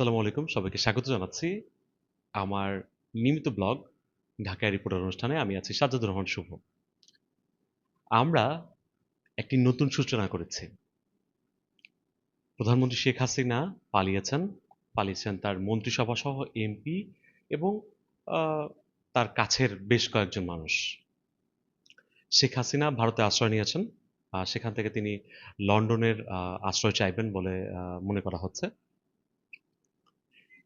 আসসালামু আলাইকুম। সবাইকে স্বাগত জানাচ্ছি আমার নিয়মিত ব্লগ ঢাকা রিপোর্টার অনুষ্ঠানে। আমি আছি সাজ্জাদুর রহমান শুভ। আমরা একটি নতুন সূচনা করেছি। প্রধানমন্ত্রী শেখ হাসিনা পালিয়েছেন। পালিয়েছেন তার মন্ত্রিসভা সহ এমপি এবং তার কাছের বেশ কয়েকজন মানুষ। শেখ হাসিনা ভারতে আশ্রয় নিয়েছেন। সেখান থেকে তিনি লন্ডনের আশ্রয় চাইবেন বলে মনে করা হচ্ছে।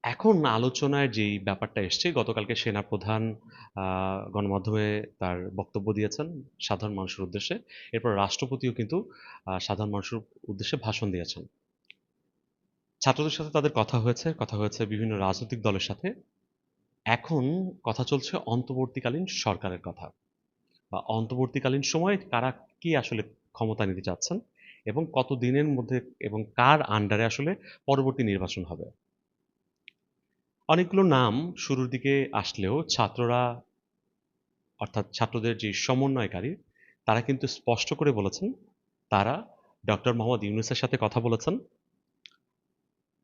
এখন আলোচনায় যেই ব্যাপারটা এসছে, গতকালকে সেনাপ্রধান গণমাধ্যমে তার বক্তব্য দিয়েছেন সাধারণ মানুষের উদ্দেশ্যে। এরপর রাষ্ট্রপতিও কিন্তু সাধারণ মানুষের উদ্দেশ্যে ভাষণ দিয়েছেন। ছাত্রদের সাথে তাদের কথা হয়েছে কথা হয়েছে বিভিন্ন রাজনৈতিক দলের সাথে। এখন কথা চলছে অন্তর্বর্তীকালীন সরকারের কথা। বা অন্তর্বর্তীকালীন সময়ে কারা কি আসলে ক্ষমতা নিতে চাচ্ছেন এবং কত দিনের মধ্যে এবং কার আন্ডারে আসলে পরবর্তী নির্বাচন হবে। অনেকগুলো নাম শুরুর দিকে আসলেও ছাত্ররা, অর্থাৎ ছাত্রদের যে সমন্বয়কারী, তারা কিন্তু স্পষ্ট করে বলেছেন, তারা ডক্টর মোহাম্মদ ইউনুসের সাথে কথা বলেছেন।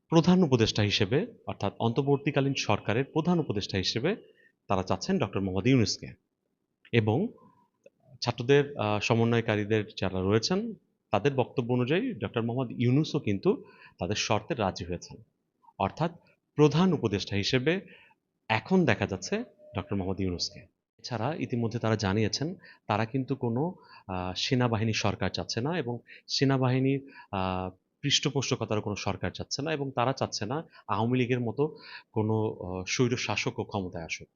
প্রধান উপদেষ্টা হিসেবে, অর্থাৎ অন্তর্বর্তীকালীন সরকারের প্রধান উপদেষ্টা হিসেবে, তারা চাচ্ছেন ডক্টর মোহাম্মদ ইউনুসকে। এবং ছাত্রদের সমন্বয়কারীদের যারা রয়েছেন, তাদের বক্তব্য অনুযায়ী ডক্টর মোহাম্মদ ইউনুসও কিন্তু তাদের শর্তে রাজি হয়েছেন। অর্থাৎ প্রধান উপদেষ্টা হিসেবে এখন দেখা যাচ্ছে ডক্টর মোহাম্মদ ইউনুসকে। এছাড়া ইতিমধ্যে তারা জানিয়েছেন তারা কিন্তু কোনো সেনাবাহিনী সরকার চাচ্ছে না এবং সেনাবাহিনীর পৃষ্ঠপোষকতার কোনো সরকার চাচ্ছে না এবং তারা চাচ্ছে না আওয়ামী লীগের মতো কোনো স্বৈর শাসকও ক্ষমতায় আসুক।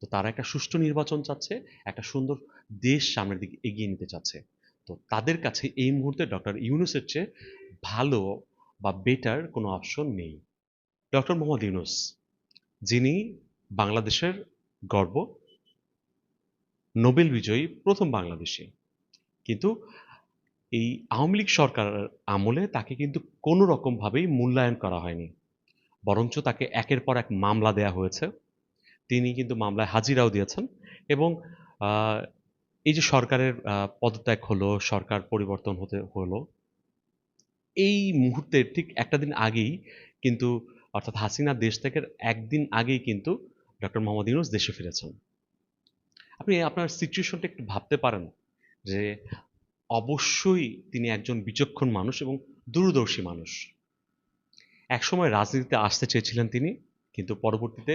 তো তারা একটা সুষ্ঠু নির্বাচন চাচ্ছে, একটা সুন্দর দেশ সামনের দিকে এগিয়ে নিতে চাচ্ছে। তো তাদের কাছে এই মুহূর্তে ডক্টর ইউনুসের চেয়ে ভালো বা বেটার কোনো অপশন নেই। ডক্টর মোহাম্মদ ইউনুস, যিনি বাংলাদেশের গর্ব, নোবেল বিজয়ী প্রথম বাংলাদেশি। কিন্তু এই আওয়ামী লীগ সরকার আমলে তাকে কিন্তু কোনো রকমভাবেই মূল্যায়ন করা হয়নি। বরঞ্চ তাকে একের পর এক মামলা দেয়া হয়েছে। তিনি কিন্তু মামলায় হাজিরাও দিয়েছেন এবং এই যে সরকারের পদত্যাগ হলো, সরকার পরিবর্তন হতে হলো, এই মুহূর্তে ঠিক একটা দিন আগেই কিন্তু অর্থাৎ হাসিনা দেশ থেকে একদিন আগেই কিন্তু ডক্টর মোহাম্মদ ইউনুস দেশে ফিরেছেন। আপনি আপনার সিচুয়েশনটা একটু ভাবতে পারেন যে অবশ্যই তিনি একজন বিচক্ষণ মানুষ এবং দূরদর্শী মানুষ। একসময় রাজনীতিতে আসতে চেয়েছিলেন তিনি, কিন্তু পরবর্তীতে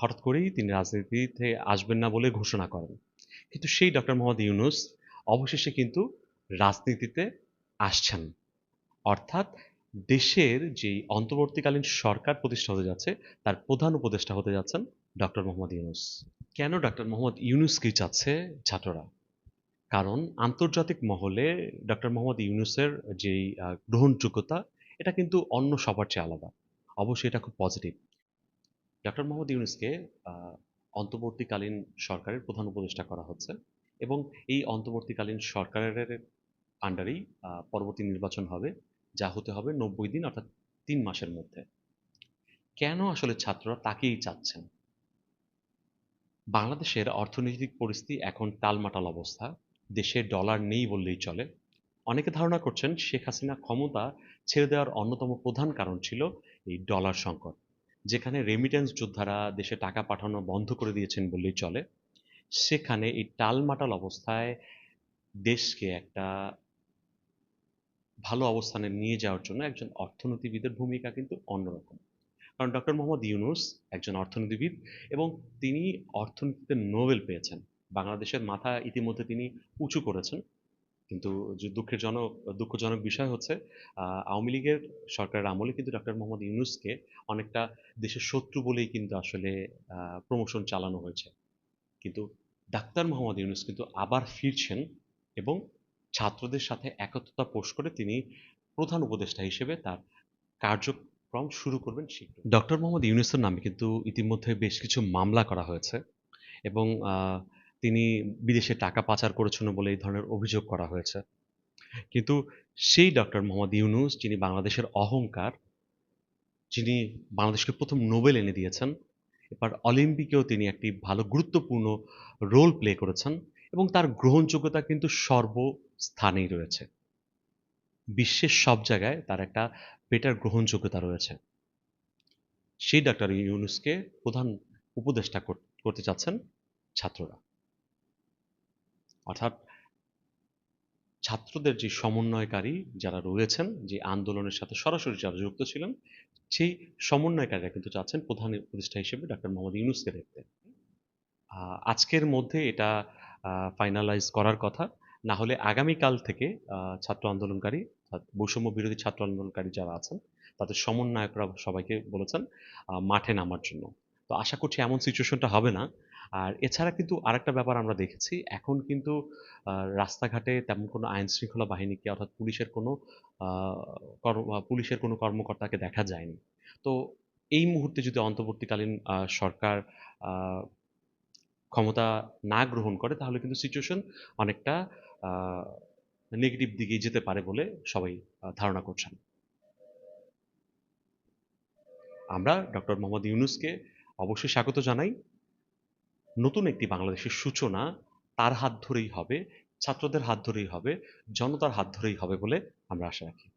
হঠাৎ করেই তিনি রাজনীতিতে আসবেন না বলে ঘোষণা করেন। কিন্তু সেই ডক্টর মোহাম্মদ ইউনুস অবশেষে কিন্তু রাজনীতিতে আসছেন। অর্থাৎ দেশের যে অন্তর্বর্তীকালীন সরকার প্রতিষ্ঠা হতে যাচ্ছে, তার প্রধান উপদেষ্টা হতে যাচ্ছেন ডক্টর মোহাম্মদ ইউনুস। কেন ডক্টর মোহাম্মদ ইউনুসকে চাচ্ছে ছাত্ররা? কারণ আন্তর্জাতিক মহলে ডক্টর মোহাম্মদ ইউনুসের যেই গ্রহণযোগ্যতা, এটা কিন্তু অন্য সবার চেয়ে আলাদা। অবশ্যই এটা খুব পজিটিভ ডক্টর মোহাম্মদ ইউনুসকে অন্তর্বর্তীকালীন সরকারের প্রধান উপদেষ্টা করা হচ্ছে এবং এই অন্তর্বর্তীকালীন সরকারের আন্ডারেই পরবর্তী নির্বাচন হবে। যা হতে হবে নব্বই দিন, অর্থাৎ তিন মাসের মধ্যে। কেন আসলে ছাত্ররা তাকেই চাচ্ছেন? বাংলাদেশের অর্থনৈতিক পরিস্থিতি এখন টালমাটাল অবস্থা। দেশে ডলার নেই বললেই চলে। অনেকে ধারণা করছেন শেখ হাসিনা ক্ষমতা ছেড়ে দেওয়ার অন্যতম প্রধান কারণ ছিল এই ডলার সংকট, যেখানে রেমিটেন্স যোদ্ধারা দেশে টাকা পাঠানো বন্ধ করে দিয়েছেন বললেই চলে। সেখানে এই টালমাটাল অবস্থায় দেশকে একটা ভালো অবস্থানে নিয়ে যাওয়ার জন্য একজন অর্থনীতিবিদের ভূমিকা কিন্তু অন্যরকম। কারণ ডক্টর মোহাম্মদ ইউনুস একজন অর্থনীতিবিদ এবং তিনি অর্থনীতিতে নোবেল পেয়েছেন। বাংলাদেশের মাথা ইতিমধ্যে তিনি উঁচু করেছেন। কিন্তু দুঃখের জনক দুঃখজনক বিষয় হচ্ছে আওয়ামী লীগের সরকারের আমলে কিন্তু ডক্টর মোহাম্মদ ইউনুসকে অনেকটা দেশের শত্রু বলেই কিন্তু আসলে প্রমোশন চালানো হয়েছে। কিন্তু ডাক্তার মোহাম্মদ ইউনুস কিন্তু আবার ফিরছেন এবং ছাত্রদের সাথে একত্রতা পোষ করে তিনি প্রধান উপদেষ্টা হিসেবে তার কার্যক্রম শুরু করবেন শীঘ্র ডক্টর মোহাম্মদ ইউনুসের নামে কিন্তু ইতিমধ্যে বেশ কিছু মামলা করা হয়েছে এবং তিনি বিদেশে টাকা পাচার করেছেন বলে এই ধরনের অভিযোগ করা হয়েছে। কিন্তু সেই ডক্টর মোহাম্মদ ইউনুস, যিনি বাংলাদেশের অহংকার, যিনি বাংলাদেশকে প্রথম নোবেল এনে দিয়েছেন, এবার অলিম্পিকেও তিনি একটি ভালো গুরুত্বপূর্ণ রোল প্লে করেছেন। এবং তার গ্রহণযোগ্যতা কিন্তু সর্বস্থানেই রয়েছে। বিশ্বের সব জায়গায় তার একটা বেটার গ্রহণযোগ্যতা রয়েছে। সেই ডাক্তার ইউনুসকে প্রধান উপদেষ্টা করতে চাচ্ছেন ছাত্ররা। অর্থাৎ ছাত্রদের যে সমন্বয়কারী যারা রয়েছেন, যে আন্দোলনের সাথে সরাসরি যারা যুক্ত ছিলেন, সেই সমন্বয়কারীরা কিন্তু চাচ্ছেন প্রধান উপদেষ্টা হিসেবে ডাক্তার মোহাম্মদ ইউনুসকে দেখতে। আজকের মধ্যে এটা ফাইনালাইজ করার কথা। না হলে আগামীকাল থেকে ছাত্র আন্দোলনকারী বৈষম্য বিরোধী ছাত্র আন্দোলনকারী যারা আছেন, তাদের সমন্বয়করা সবাইকে বলেছেন মাঠে নামার জন্য। তো আশা করছি এমন সিচুয়েশনটা হবে না। আর এছাড়া কিন্তু আরেকটা ব্যাপার আমরা দেখেছি, এখন কিন্তু রাস্তাঘাটে তেমন কোনো আইন শৃঙ্খলা বাহিনীকে অর্থাৎ পুলিশের কোনো পুলিশের কোনো কর্মকর্তাকে দেখা যায়নি। তো এই মুহূর্তে যদি অন্তর্বর্তীকালীন সরকার ক্ষমতা না গ্রহণ করে, তাহলে কিন্তু সিচুয়েশন অনেকটা নেগেটিভ দিকে যেতে পারে বলে সবাই ধারণা করছেন। আমরা ডক্টর মোহাম্মদ ইউনুসকে অবশ্যই স্বাগত জানাই। নতুন একটি বাংলাদেশের সূচনা তার হাত ধরেই হবে, ছাত্রদের হাত ধরেই হবে, জনতার হাত ধরেই হবে বলে আমরা আশা রাখি।